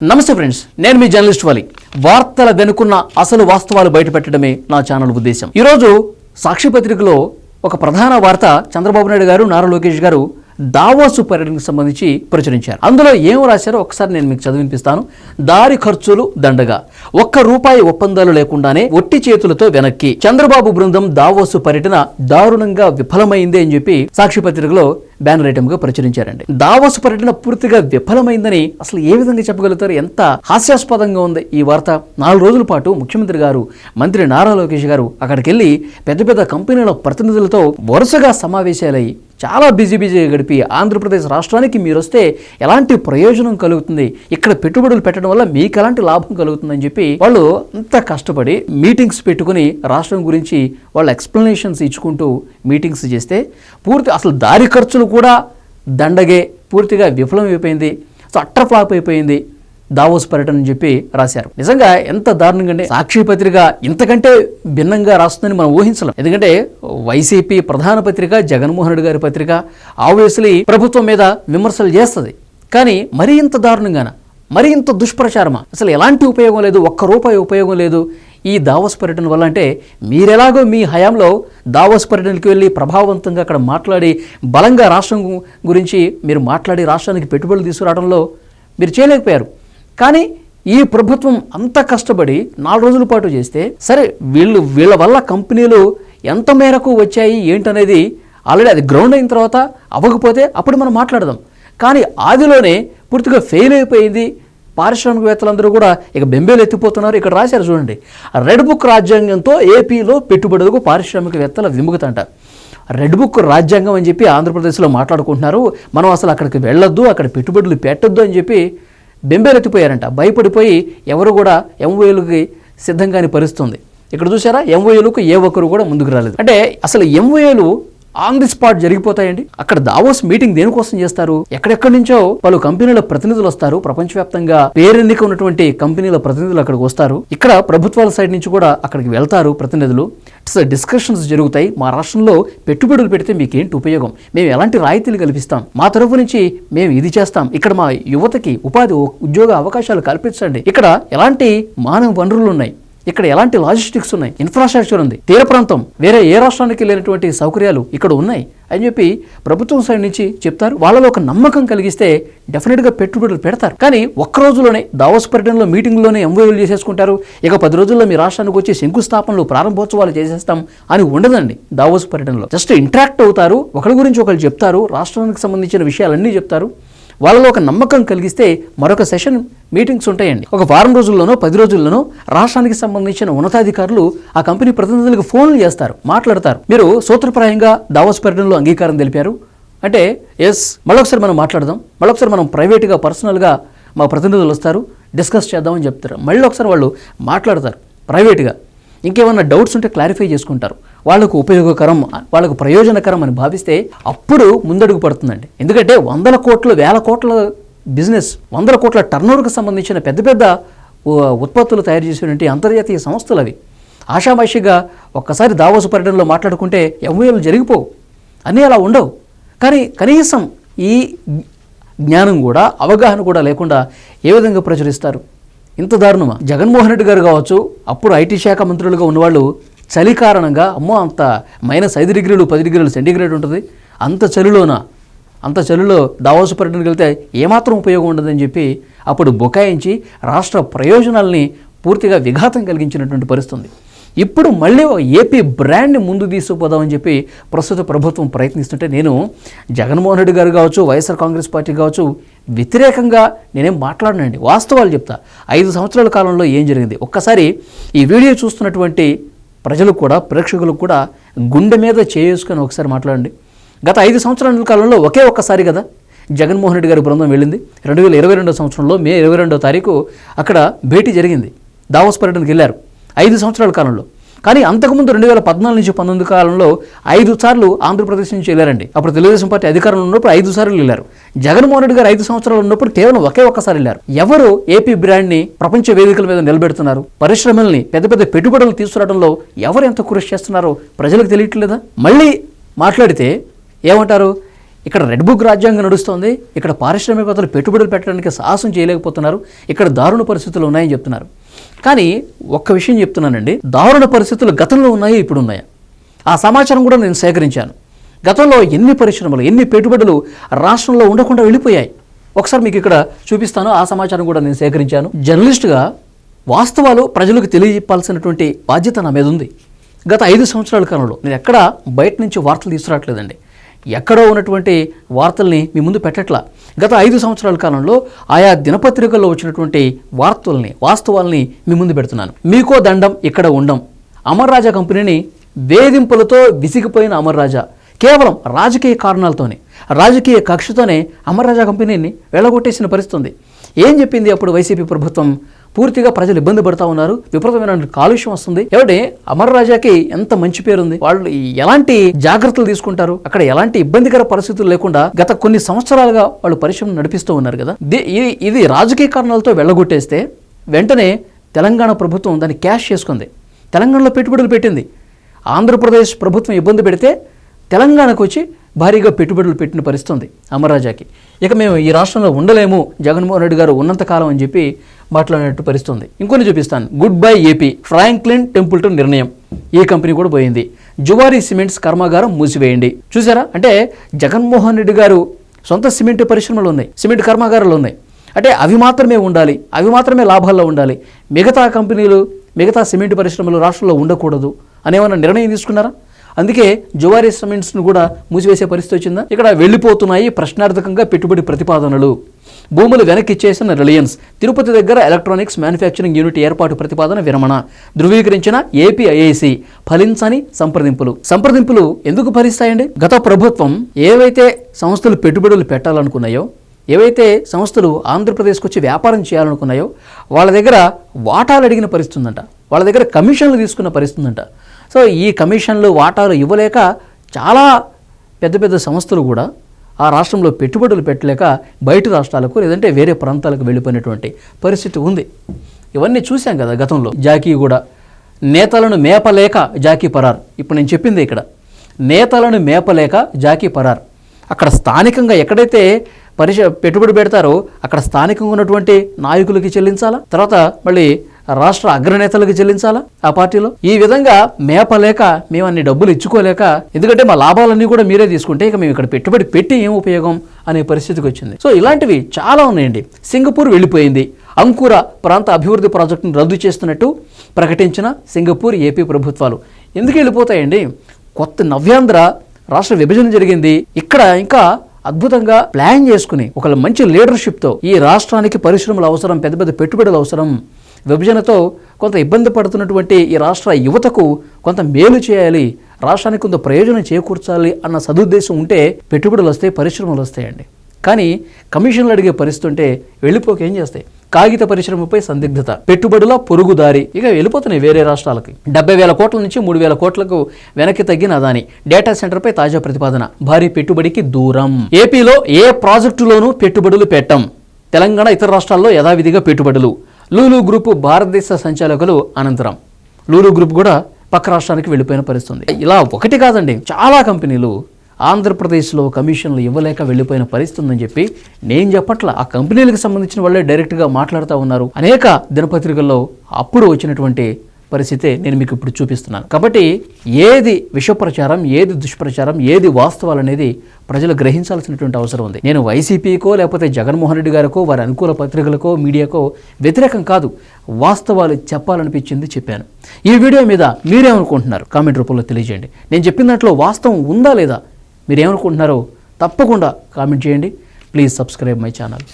నమస్తే ఫ్రెండ్స్ నేను మీ జర్నలిస్ట్ వాలి. వార్తల వెనుకున్న అసలు వాస్తవాలు బయటపెట్టడమే నా ఛానల్ ఉద్దేశం. ఈరోజు సాక్షి పత్రికలో ఒక ప్రధాన వార్త చంద్రబాబు నాయుడు గారు నారా లోకేష్ గారు దావోసు పర్యటనకు సంబంధించి ప్రచురించారు. అందులో ఏం రాశారో ఒకసారి నేను మీకు చదివినిపిస్తాను. దారి ఖర్చులు దండగా. ఒక్క రూపాయి ఒప్పందాలు లేకుండానే ఒట్టి చేతులతో వెనక్కి. చంద్రబాబు బృందం దావోసు పర్యటన దారుణంగా విఫలమైంది అని చెప్పి సాక్షి పత్రికలో బ్యానర్ ఐటమ్గా ప్రచురించారండి. దావోస్ పర్యటన పూర్తిగా విఫలమైందని అసలు ఏ విధంగా చెప్పగలుగుతారు? ఎంత హాస్యాస్పదంగా ఉంది ఈ వార్త. నాలుగు రోజుల పాటు ముఖ్యమంత్రి గారు మంత్రి నారా లోకేష్ గారు అక్కడికి వెళ్ళి పెద్ద పెద్ద కంపెనీల ప్రతినిధులతో వరుసగా సమావేశాలై చాలా బిజీ బిజీగా గడిపి ఆంధ్రప్రదేశ్ రాష్ట్రానికి మీరు వస్తే ఎలాంటి ప్రయోజనం కలుగుతుంది? ఇక్కడ పెట్టుబడులు పెట్టడం వల్ల మీకు ఎలాంటి లాభం కలుగుతుందని చెప్పి వాళ్ళు అంత కష్టపడి మీటింగ్స్ పెట్టుకుని రాష్ట్రం గురించి వాళ్ళు ఎక్స్ప్లెనేషన్స్ ఇచ్చుకుంటూ మీటింగ్స్ చేస్తే పూర్తి అసలు దారి ఖర్చులు కూడా దండగే పూర్తిగా విఫలం అయిపోయింది సో అట్టర్ ఫ్లాప్ అయిపోయింది. దావోస్ పర్యటన అని చెప్పి రాశారు. నిజంగా ఎంత దారుణంగా అంటే సాక్షి పత్రిక ఇంతకంటే భిన్నంగా రాస్తుందని మనం ఊహించలేం. ఎందుకంటే వైసీపీ ప్రధాన పత్రిక జగన్మోహన్ రెడ్డి గారి పత్రిక ఆబ్వియస్లీ ప్రభుత్వం మీద విమర్శలు చేస్తుంది. కానీ మరీ ఇంత దారుణంగాన? మరి ఇంత దుష్ప్రచారమా? అసలు ఎలాంటి ఉపయోగం లేదు ఒక్క రూపాయి ఉపయోగం లేదు ఈ దావోస్ పర్యటన వల్ల అంటే మీరెలాగో మీ హయాంలో దావోస్ పర్యటనకి వెళ్ళి ప్రభావవంతంగా అక్కడ మాట్లాడి బలంగా రాష్ట్రం గురించి మీరు మాట్లాడి రాష్ట్రానికి పెట్టుబడులు తీసుకురావడంలో మీరు చేయలేకపోయారు. కానీ ఈ ప్రభుత్వం అంత కష్టపడి నాలుగు రోజుల పాటు చేస్తే సరే వీళ్ళు వీళ్ళ వల్ల కంపెనీలు ఎంత మేరకు వచ్చాయి ఏంటనేది ఆల్రెడీ అది గ్రౌండ్ అయిన తర్వాత అవ్వకపోతే అప్పుడు మనం మాట్లాడదాం. కానీ ఆదిలోనే పూర్తిగా ఫెయిల్ అయిపోయింది పారిశ్రామికవేత్తలందరూ కూడా. ఇక బెంబేలు ఎత్తిపోతున్నారు. ఇక్కడ రాశారు చూడండి. రెడ్ బుక్ రాజ్యాంగంతో ఏపీలో పెట్టుబడులకు పారిశ్రామికవేత్తల విముఖతంట. రెడ్ బుక్ రాజ్యాంగం అని చెప్పి ఆంధ్రప్రదేశ్లో మాట్లాడుకుంటున్నారు. మనం అసలు అక్కడికి వెళ్ళొద్దు అక్కడ పెట్టుబడులు పెట్టొద్దు అని చెప్పి బెంబేలెత్తిపోయారంట. భయపడిపోయి ఎవరు కూడా ఎంఓఏలకి సిద్ధంగాని పరిస్థితుంది. ఇక్కడ చూసారా ఎంఓఏలకు ఏ ఒక్కరు కూడా ముందుకు రాలేదు. అంటే అసలు ఎంఓఏలు ఆన్ ది స్పాట్ జరిగిపోతాయండి. అక్కడ దావోస్ మీటింగ్ దేనికోసం చేస్తారు? ఎక్కడెక్కడి నుంచో పలు కంపెనీల ప్రతినిధులు వస్తారు. ప్రపంచవ్యాప్తంగా పేరెన్నిక ఉన్నటువంటి కంపెనీల ప్రతినిధులు అక్కడికి వస్తారు. ఇక్కడ ప్రభుత్వాల సైడ్ నుంచి కూడా అక్కడికి వెళ్తారు ప్రతినిధులు. డిస్కషన్స్ జరుగుతాయి. మా రాష్ట్రంలో పెట్టుబడులు పెడితే మీకేంటి ఉపయోగం? మేము ఎలాంటి రాయితీలు కల్పిస్తాం? మా తరఫు నుంచి మేము ఇది చేస్తాం. ఇక్కడ మా యువతకి ఉపాధి ఉద్యోగ అవకాశాలు కల్పించండి. ఇక్కడ ఎలాంటి మానవ వనరులు ఉన్నాయి? ఇక్కడ ఎలాంటి లాజిస్టిక్స్ ఉన్నాయి? ఇన్ఫ్రాస్ట్రక్చర్ ఉంది. తీర ప్రాంతం. వేరే ఏ రాష్ట్రానికి లేనటువంటి సౌకర్యాలు ఇక్కడ ఉన్నాయి. అని చెప్పి ప్రభుత్వం సైడ్ నుంచి చెప్తారు. వాళ్ళలో ఒక నమ్మకం కలిగిస్తే డెఫినెట్గా పెట్టుబడులు పెడతారు. కానీ ఒక్క రోజులోనే దావోస్ పర్యటనలో మీటింగ్లోనే ఎంఓయూలు చేసేసుకుంటారు. ఇక పది రోజుల్లో మీ రాష్ట్రానికి వచ్చి శంకుస్థాపనలు ప్రారంభోత్సవాలు చేసేస్తాం అని ఉండదండి దావోస్ పర్యటనలో. జస్ట్ ఇంటరాక్ట్ అవుతారు. ఒకరి గురించి ఒకరు చెప్తారు. రాష్ట్రానికి సంబంధించిన విషయాలన్నీ చెప్తారు. వాళ్ళలో ఒక నమ్మకం కలిగిస్తే మరొక సెషన్ మీటింగ్స్ ఉంటాయండి. ఒక వారం రోజుల్లోనో పది రోజుల్లోనో రాష్ట్రానికి సంబంధించిన ఉన్నతాధికారులు ఆ కంపెనీ ప్రతినిధులకు ఫోన్లు చేస్తారు మాట్లాడతారు. మీరు సూత్రప్రాయంగా దావోస్ పర్యటనలో అంగీకారం తెలిపారు. అంటే ఎస్ మళ్ళొకసారి మనం మాట్లాడదాం. మళ్ళొకసారి మనం ప్రైవేట్గా పర్సనల్గా మా ప్రతినిధులు వస్తారు డిస్కస్ చేద్దామని చెప్తారు. మళ్ళీ ఒకసారి వాళ్ళు మాట్లాడతారు ప్రైవేట్గా. ఇంకేమైనా డౌట్స్ ఉంటే క్లారిఫై చేసుకుంటారు. వాళ్ళకు ఉపయోగకరం వాళ్ళకు ప్రయోజనకరం అని భావిస్తే అప్పుడు ముందడుగు పడుతుందండి. ఎందుకంటే వందల కోట్ల వేల కోట్ల బిజినెస్ వందల కోట్ల టర్నోవర్కి సంబంధించిన పెద్ద పెద్ద ఉత్పత్తులు తయారు చేసేటువంటి అంతర్జాతీయ సంస్థలు అవి. ఆషామాషిగా ఒక్కసారి దావోసు పర్యటనలో మాట్లాడుకుంటే ఎంఓఏలు జరిగిపోవు. అన్నీ అలా ఉండవు. కానీ కనీసం ఈ జ్ఞానం కూడా అవగాహన కూడా లేకుండా ఏ విధంగా ప్రచురిస్తారు? ఇంత దారుణమా? జగన్మోహన్ రెడ్డి గారు కావచ్చు అప్పుడు ఐటీ శాఖ మంత్రులుగా ఉన్నవాళ్ళు చలి కారణంగా అమ్మో అంత మైనస్ ఐదు డిగ్రీలు పది డిగ్రీలు సెంటీగ్రేడ్ ఉంటుంది. అంత చలిలోన? అంత చలిలో దావోసు పర్యటనకి వెళ్తే ఏమాత్రం ఉపయోగం ఉండదని చెప్పి అప్పుడు బుకాయించి రాష్ట్ర ప్రయోజనాల్ని పూర్తిగా విఘాతం కలిగించినటువంటి పరిస్థితుంది. ఇప్పుడు మళ్ళీ ఒక ఏపీ బ్రాండ్ని ముందు తీసుకుపోదామని చెప్పి ప్రస్తుత ప్రభుత్వం ప్రయత్నిస్తుంటే నేను జగన్మోహన్ రెడ్డి గారు కావచ్చు వైఎస్ఆర్ కాంగ్రెస్ పార్టీ కావచ్చు వ్యతిరేకంగా నేనేం మాట్లాడనండి. వాస్తవాలు చెప్తా. ఐదు సంవత్సరాల కాలంలో ఏం జరిగింది? ఒక్కసారి ఈ వీడియో చూస్తున్నటువంటి ప్రజలకు కూడా ప్రేక్షకులు కూడా గుండె మీద చేసుకొని ఒకసారి మాట్లాడండి. గత ఐదు సంవత్సరాల కాలంలో ఒకే ఒక్కసారి కదా జగన్మోహన్ రెడ్డి గారి బృందం వెళ్ళింది. రెండు వేల ఇరవై రెండో సంవత్సరంలో మే ఇరవై రెండో తారీఖు అక్కడ భేటీ జరిగింది. దావోస్ పర్యటనకు వెళ్ళారు. ఐదు సంవత్సరాల కాలంలో. కానీ అంతకుముందు రెండు వేల పద్నాలుగు నుంచి పంతొమ్మిది కాలంలో ఐదు సార్లు ఆంధ్రప్రదేశ్ నుంచి వెళ్ళారండి. అప్పుడు తెలుగుదేశం పార్టీ అధికారంలో ఉన్నప్పుడు ఐదు సార్లు వెళ్ళారు. జగన్మోహన్ రెడ్డి గారు ఐదు సంవత్సరాలు ఉన్నప్పుడు కేవలం ఒకే ఒక్కసారి వెళ్ళారు. ఎవరు ఏపీ బ్రాండ్ని ప్రపంచ వేదికల మీద నిలబెడుతున్నారు? పరిశ్రమల్ని పెద్ద పెద్ద పెట్టుబడులు తీసుకురావడంలో ఎవరు ఎంత కృషి చేస్తున్నారో ప్రజలకు తెలియట్లేదా? మళ్ళీ మాట్లాడితే ఏమంటారు? ఇక్కడ రెడ్ బుక్ రాజ్యాంగం నడుస్తోంది. ఇక్కడ పారిశ్రామికవేత్తలు పెట్టుబడులు పెట్టడానికి సాహసం చేయలేకపోతున్నారు. ఇక్కడ దారుణ పరిస్థితులు ఉన్నాయని చెప్తున్నారు. కానీ ఒక్క విషయం చెప్తున్నానండి. దారుణ పరిస్థితులు గతంలో ఉన్నాయి ఇప్పుడు ఉన్నాయా ఆ సమాచారం కూడా నేను సేకరించాను. గతంలో ఎన్ని పరిశ్రమలు ఎన్ని పెట్టుబడులు రాష్ట్రంలో ఉండకుండా వెళ్ళిపోయాయి? ఒకసారి మీకు ఇక్కడ చూపిస్తాను ఆ సమాచారం కూడా నేను సేకరించాను. జర్నలిస్ట్గా వాస్తవాలు ప్రజలకు తెలియజెప్పాల్సినటువంటి బాధ్యత నా మీద ఉంది. గత ఐదు సంవత్సరాల కాలంలో నేను ఎక్కడ బయట నుంచి వార్తలు తీసుకురావట్లేదండి. ఎక్కడో ఉన్నటువంటి వార్తల్ని మీ ముందు పెట్టట్లా. గత ఐదు సంవత్సరాల కాలంలో ఆయా దినపత్రికల్లో వచ్చినటువంటి వార్తల్ని వాస్తవాల్ని మీ ముందు పెడుతున్నాను. మీకో దండం ఇక్కడ ఉండం. అమర్రాజా కంపెనీని వేధింపులతో విసిగిపోయిన అమర్రాజా కేవలం రాజకీయ కారణాలతోనే రాజకీయ కక్షతోనే అమర్రాజా కంపెనీని వెళ్ళగొట్టేసిన పరిస్థితి ఉంది ఏం చెప్పింది అప్పుడు వైసీపీ ప్రభుత్వం? పూర్తిగా ప్రజలు ఇబ్బంది పడుతూ ఉన్నారు విపరీతమైన కాలుష్యం వస్తుంది. ఎవరి అమర్ రాజాకి ఎంత మంచి పేరుంది? వాళ్ళు ఎలాంటి జాగ్రత్తలు తీసుకుంటారు? అక్కడ ఎలాంటి ఇబ్బందికర పరిస్థితులు లేకుండా గత కొన్ని సంవత్సరాలుగా వాళ్ళు పరిశ్రమ నడిపిస్తూ ఉన్నారు కదా. ఇది రాజకీయ కారణాలతో వెళ్ళగొట్టేస్తే వెంటనే తెలంగాణ ప్రభుత్వం దాన్ని క్యాష్ చేసుకుంది. తెలంగాణలో పెట్టుబడులు పెట్టింది. ఆంధ్రప్రదేశ్ ప్రభుత్వం ఇబ్బంది పెడితే తెలంగాణకు వచ్చి భారీగా పెట్టుబడులు పెట్టిన పరిస్థితి ఉంది అమర్రాజాకి. ఇక మేము ఈ రాష్ట్రంలో ఉండలేము జగన్మోహన్ రెడ్డి గారు ఉన్నంతకాలం అని చెప్పి మాట్లాడినట్టు పరిస్థితి ఉంది ఇంకొన్ని చూపిస్తాను. Goodbye AP Franklin Templeton నిర్ణయం. ఈ కంపెనీ కూడా పోయింది. జువారీ సిమెంట్స్ కర్మాగారం మూసివేయండి. చూసారా? అంటే జగన్మోహన్ రెడ్డి గారు సొంత సిమెంట్ పరిశ్రమలు ఉన్నాయి సిమెంట్ కర్మాగారాలు ఉన్నాయి. అంటే అవి మాత్రమే ఉండాలి అవి మాత్రమే లాభాల్లో ఉండాలి. మిగతా కంపెనీలు మిగతా సిమెంట్ పరిశ్రమలు రాష్ట్రంలో ఉండకూడదు అనేమన్నా నిర్ణయం తీసుకున్నారా? అందుకే జువారీ సిమెంట్స్ను కూడా మూసివేసే పరిస్థితి వచ్చిందా? ఇక్కడ వెళ్ళిపోతున్నాయి ప్రశ్నార్థకంగా పెట్టుబడి ప్రతిపాదనలు. భూములు వెనక్కి ఇచ్చేసిన రిలయన్స్. తిరుపతి దగ్గర ఎలక్ట్రానిక్స్ మ్యానుఫ్యాక్చరింగ్ యూనిట్ ఏర్పాటు ప్రతిపాదన విరమణ. ధృవీకరించిన ఏపీ ఐఐసి ఫలించని సంప్రదింపులు. సంప్రదింపులు ఎందుకు ఫలిస్తాయండి? గత ప్రభుత్వం ఏవైతే సంస్థలు పెట్టుబడులు పెట్టాలనుకున్నాయో ఏవైతే సంస్థలు ఆంధ్రప్రదేశ్కి వచ్చి వ్యాపారం చేయాలనుకున్నాయో వాళ్ళ దగ్గర వాటాలు అడిగిన పరిస్థితుందంట. వాళ్ళ దగ్గర కమిషన్లు తీసుకున్న పరిస్థితుందంట. సో ఈ కమిషన్లు వాటాలు ఇవ్వలేక చాలా పెద్ద పెద్ద సంస్థలు కూడా ఆ రాష్ట్రంలో పెట్టుబడులు పెట్టలేక బయట రాష్ట్రాలకు లేదంటే వేరే ప్రాంతాలకు వెళ్ళిపోయినటువంటి పరిస్థితి ఉంది. ఇవన్నీ చూశాం కదా గతంలో. జాకీ కూడా నేతలను మేపలేక జాకీ పరార్. ఇప్పుడు నేను చెప్పింది ఇక్కడ. నేతలను మేపలేక జాకీ పరార్. అక్కడ స్థానికంగా ఎక్కడైతే పరిష పెట్టుబడి పెడతారో అక్కడ స్థానికంగా ఉన్నటువంటి నాయకులకి చెల్లించాలా? తర్వాత మళ్ళీ రాష్ట్ర అగ్రనేతలకు చెల్లించాలా ఆ పార్టీలో? ఈ విధంగా మేపలేక మేము అన్ని డబ్బులు ఇచ్చుకోలేక ఎందుకంటే మా లాభాలన్నీ కూడా మీరే తీసుకుంటే ఇక మేము ఇక్కడ పెట్టుబడి పెట్టి ఏం ఉపయోగం అనే పరిస్థితికి వచ్చింది. సో ఇలాంటివి చాలా ఉన్నాయండి. సింగపూర్ వెళ్ళిపోయింది. అంకుర ప్రాంత అభివృద్ధి ప్రాజెక్టును రద్దు చేస్తున్నట్టు ప్రకటించిన సింగపూర్ ఏపీ ప్రభుత్వాలు. ఎందుకు వెళ్ళిపోతాయండి? కొత్త నవ్యాంధ్ర రాష్ట్ర విభజన జరిగింది. ఇక్కడ ఇంకా అద్భుతంగా ప్లాన్ చేసుకుని ఒక మంచి లీడర్షిప్తో ఈ రాష్ట్రానికి పరిశ్రమలు అవసరం పెద్ద పెద్ద పెట్టుబడులు అవసరం విభజనతో కొంత ఇబ్బంది పడుతున్నటువంటి ఈ రాష్ట్ర యువతకు కొంత మేలు చేయాలి రాష్ట్రానికి కొంత ప్రయోజనం చేకూర్చాలి అన్న సదుద్దేశం ఉంటే పెట్టుబడులు వస్తాయి పరిశ్రమలు వస్తాయండి. కానీ కమిషన్లు అడిగే పరిస్థితి ఉంటే వెళ్ళిపోక ఏం చేస్తాయి? కాగిత పరిశ్రమపై సందిగ్ధత పెట్టుబడుల పొరుగుదారి ఇక వెళ్ళిపోతున్నాయి వేరే రాష్ట్రాలకి. డెబ్బై వేల కోట్ల నుంచి మూడు వేల కోట్లకు వెనక్కి తగ్గిన అదాని డేటా సెంటర్పై తాజా ప్రతిపాదన భారీ పెట్టుబడికి దూరం. ఏపీలో ఏ ప్రాజెక్టులోనూ పెట్టుబడులు పెట్టం. తెలంగాణ ఇతర రాష్ట్రాల్లో యథావిధిగా పెట్టుబడులు. లూలు గ్రూపు భారతదేశ సంచాలకులు అనంతరం. లూలు గ్రూప్ కూడా పక్క రాష్ట్రానికి వెళ్ళిపోయిన పరిస్థితి ఇలా ఒకటి కాదండి చాలా కంపెనీలు ఆంధ్రప్రదేశ్లో కమిషన్లు ఇవ్వలేక వెళ్ళిపోయిన పరిస్థితి ఉందని చెప్పి నేను చెప్పట్ల ఆ కంపెనీలకు సంబంధించిన వాళ్ళే డైరెక్ట్గా మాట్లాడుతూ ఉన్నారు. అనేక దినపత్రికల్లో అప్పుడు వచ్చినటువంటి పరిస్థితే నేను మీకు ఇప్పుడు చూపిస్తున్నాను. కాబట్టి ఏది విషప్రచారం ఏది దుష్ప్రచారం ఏది వాస్తవాలు అనేది ప్రజలు గ్రహించాల్సినటువంటి అవసరం ఉంది. నేను వైసీపీకో లేకపోతే జగన్మోహన్ రెడ్డి గారికో వారి అనుకూల పత్రికలకో మీడియాకో వ్యతిరేకం కాదు వాస్తవాలు చెప్పాలనిపించింది చెప్పాను. ఈ వీడియో మీద మీరేమనుకుంటున్నారు? కామెంట్ రూపంలో తెలియజేయండి. నేను చెప్పిన దాంట్లో వాస్తవం ఉందా లేదా? మీరేమనుకుంటున్నారో తప్పకుండా కామెంట్ చేయండి. Please subscribe my channel.